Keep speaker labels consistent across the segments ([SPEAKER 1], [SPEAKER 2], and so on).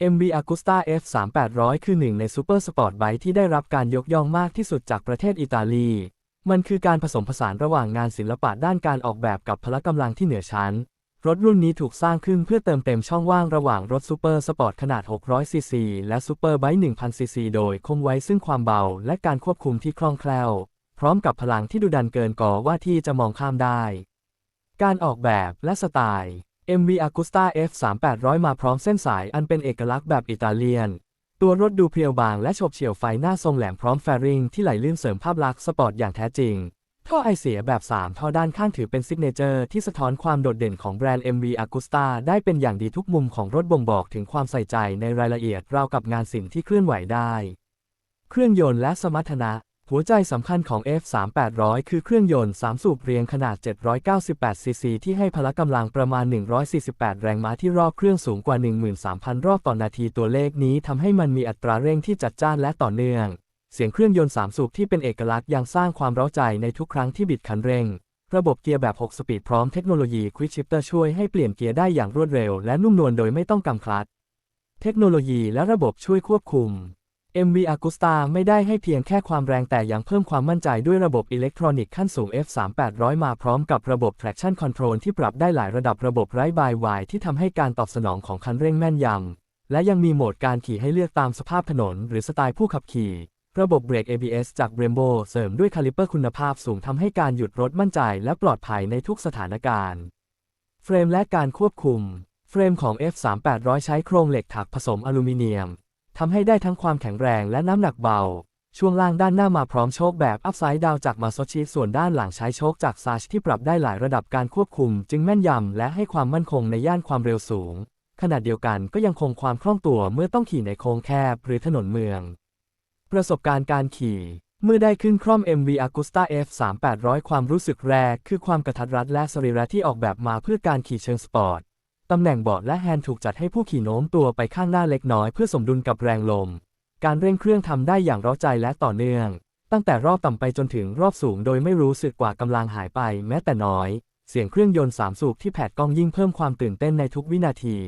[SPEAKER 1] MV Agusta F 3 8 0 0คือหนึ่งในซูเปอร์สปอร์ตไบค์ที่ได้รับการยกย่องมากที่สุดจากประเทศอิตาลี มันคือการผสมผสานระหว่างงานศิลปะด้านการออกแบบกับพละกำลังที่เหนือชั้น รถรุ่นนี้ถูกสร้างขึ้นเพื่อเติมเต็มช่องว่างระหว่างรถซูเปอร์สปอร์ตขนาด 600 ซีซี และซูเปอร์ไบค์1000 ซีซี โดยคงไว้ซึ่งความเบา และการควบคุมที่คล่องแคล่ว พร้อมกับพลังที่ดุดันเกินก่อว่าที่จะมองข้ามได้ การออกแบบและสไตล์ MV Agusta F 3 8 0 0มาพร้อมเส้นสายอันเป็นเอกลักษณ์แบบอิตาเลียน ตัวรถดูเพรียวบางและโฉบเฉี่ยวไฟหน้าทรงแหลมพร้อมแฟริงที่ไหลลื่นเสริมภาพลักษณ์สปอร์ตอย่างแท้จริง ท่อไอเสียแบบ 3 ท่อด้านข้างถือเป็นซิกเนเจอร์ที่สะท้อนความโดดเด่นของแบรนด์ MV Agusta ได้เป็นอย่างดีทุกมุมของรถบ่งบอกถึงความใส่ใจในรายละเอียดราวกับงานศิลป์ที่เคลื่อนไหวได้ เครื่องยนต์และสมรรถนะ หัวใจสำคัญของ F3800 คือเครื่องยนต์ 3 สูบเรียงขนาด 798 ซีซี ที่ให้พละกำลังประมาณ 148 แรงม้าที่รอบเครื่องสูงกว่า 13,000 รอบต่อนาทีตัวเลขนี้ทำให้มันมีอัตราเร่งที่จัดจ้านและต่อเนื่อง เสียงเครื่องยนต์ 3 สูบที่เป็นเอกลักษณ์ยังสร้างความเร้าใจในทุกครั้งที่บิดคันเร่ง ระบบเกียร์แบบ 6 สปีดพร้อมเทคโนโลยี Quick Shifter ช่วยให้เปลี่ยนเกียร์ได้อย่างรวดเร็ว และนุ่มนวลโดยไม่ต้องกำคลัตเทคโนโลยีและระบบช่วยควบคุม MV Agusta ไม่ได้ให้เพียงแค่ความแรงแต่ยังเพิ่มความมั่นใจด้วยระบบอิเล็กทรอนิกส์ขั้นสูง F3800 มาพร้อมกับระบบ traction control ที่ปรับได้หลายระดับระบบไร้บายวายที่ทำให้การตอบสนองของคันเร่งแม่นยำ และยังมีโหมดการขี่ให้เลือกตามสภาพถนน หรือสไตล์ผู้ขับขี่ ระบบเบรก ABS จาก Brembo เสริมด้วยคาลิเปอร์คุณภาพสูงทำให้การหยุดรถมั่นใจและปลอดภัยในทุกสถานการณ์ เฟรมและการควบคุม เฟรมของ F3800 ใช้โครงเหล็กถักผสมอลูมิเนียม ทำให้ได้ทั้งความแข็งแรงและน้ำหนักเบา ช่วงล่างด้านหน้ามาพร้อมโชคแบบอัพไซด์ดาวจากมาโซชิส่วนด้านหลังใช้โชคจากซาชที่ปรับได้หลายระดับการควบคุม จึงแม่นยำและให้ความมั่นคงในย่านความเร็วสูง ขณะเดียวกันก็ยังคงความคล่องตัวเมื่อต้องขี่ในโค้งแคบหรือถนนเมือง ประสบการณ์การขี่เมื่อได้ขึ้นคร่อม MV Agusta F 3 800 ความรู้สึกแรก คือความกระทัดรัดและสรีระที่ออกแบบมาเพื่อการขี่เชิงสปอร์ต ตำแหน่งเบาะและแฮนด์ถูกจัดให้ผู้ขี่โน้มตัวไปข้างหน้าเล็กน้อยเพื่อสมดุลกับแรงลม การเร่งเครื่องทำได้อย่างร้าใจและต่อเนื่อง ตั้งแต่รอบต่ำไปจนถึงรอบสูงโดยไม่รู้สึกกว่ากำลังหายไปแม้แต่น้อย เสียงเครื่องยนต์สามสูบที่แผดกล้องยิ่งเพิ่มความตื่นเต้นในทุกวินาที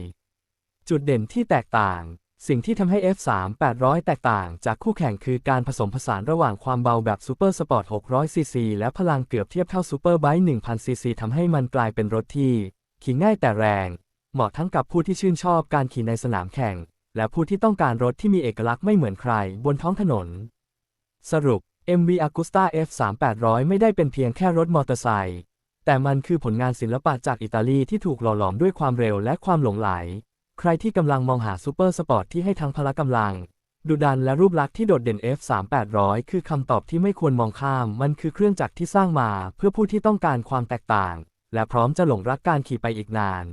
[SPEAKER 1] จุดเด่นที่แตกต่าง สิ่งที่ทำให้ F3 800 แตกต่างจากคู่แข่งคือการผสมผสานระหว่างความเบาแบบซูเปอร์สปอร์ต600ซีซีและพลังเกือบเทียบเท่าซูเปอร์ไบค์1000ซีซีทำให้มันกลายเป็นรถที่ขี่ง่ายแต่แรง เหมาะทั้งกับผู้ที่ชื่นชอบการขี่ในสนามแข่ง และผู้ที่ต้องการรถที่มีเอกลักษณ์ไม่เหมือนใครบนท้องถนน สรุป MV Agusta F3 800 ไม่ได้เป็นเพียงแค่รถมอเตอร์ไซค์แต่มันคือผลงานศิลปะจากอิตาลีที่ถูกหล่อหลอมด้วยความเร็วและความหลงไหล ใครที่กำลังมองหาซูเปอร์สปอร์ตที่ให้ทั้งพละกำลัง ดุดันและรูปลักษณ์ที่โดดเด่น F3 800 คือคำตอบที่ไม่ควรมองข้าม มันคือเครื่องจักรที่สร้างมา เพื่อผู้ที่ต้องการความแตกต่าง และพร้อมจะหลงรักการขี่ไปอีกนาน